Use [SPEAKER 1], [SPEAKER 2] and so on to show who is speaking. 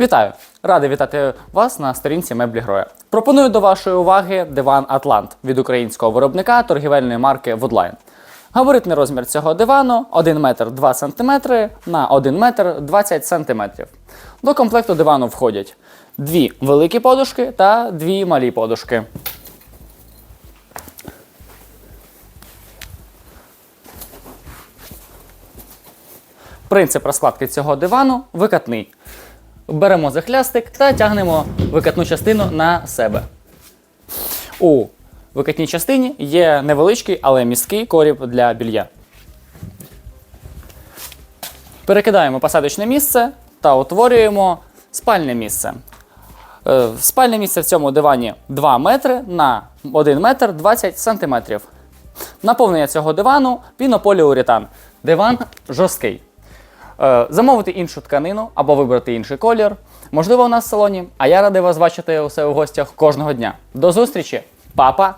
[SPEAKER 1] Вітаю! Радий вітати вас на сторінці меблі Гроя. Пропоную до вашої уваги диван Атлант від українського виробника торгівельної марки Woodline. Габаритний розмір цього дивану 1 метр 2 см на 1 метр 20 см. До комплекту дивану входять дві великі подушки та дві малі подушки. Принцип розкладки цього дивану викатний. Беремо захлястик та тягнемо викатну частину на себе. У викатній частині є невеличкий, але місткий коріб для білья. Перекидаємо посадочне місце та утворюємо спальне місце. Е, Спальне місце в цьому дивані 2 метри на 1 метр 20 сантиметрів. Наповнення цього дивану пінополіуретан. Диван жорсткий. Е, Замовити іншу тканину або вибрати інший колір. Можливо, у нас в салоні. А я радий вас бачити у себе в гостях кожного дня. До зустрічі, папа!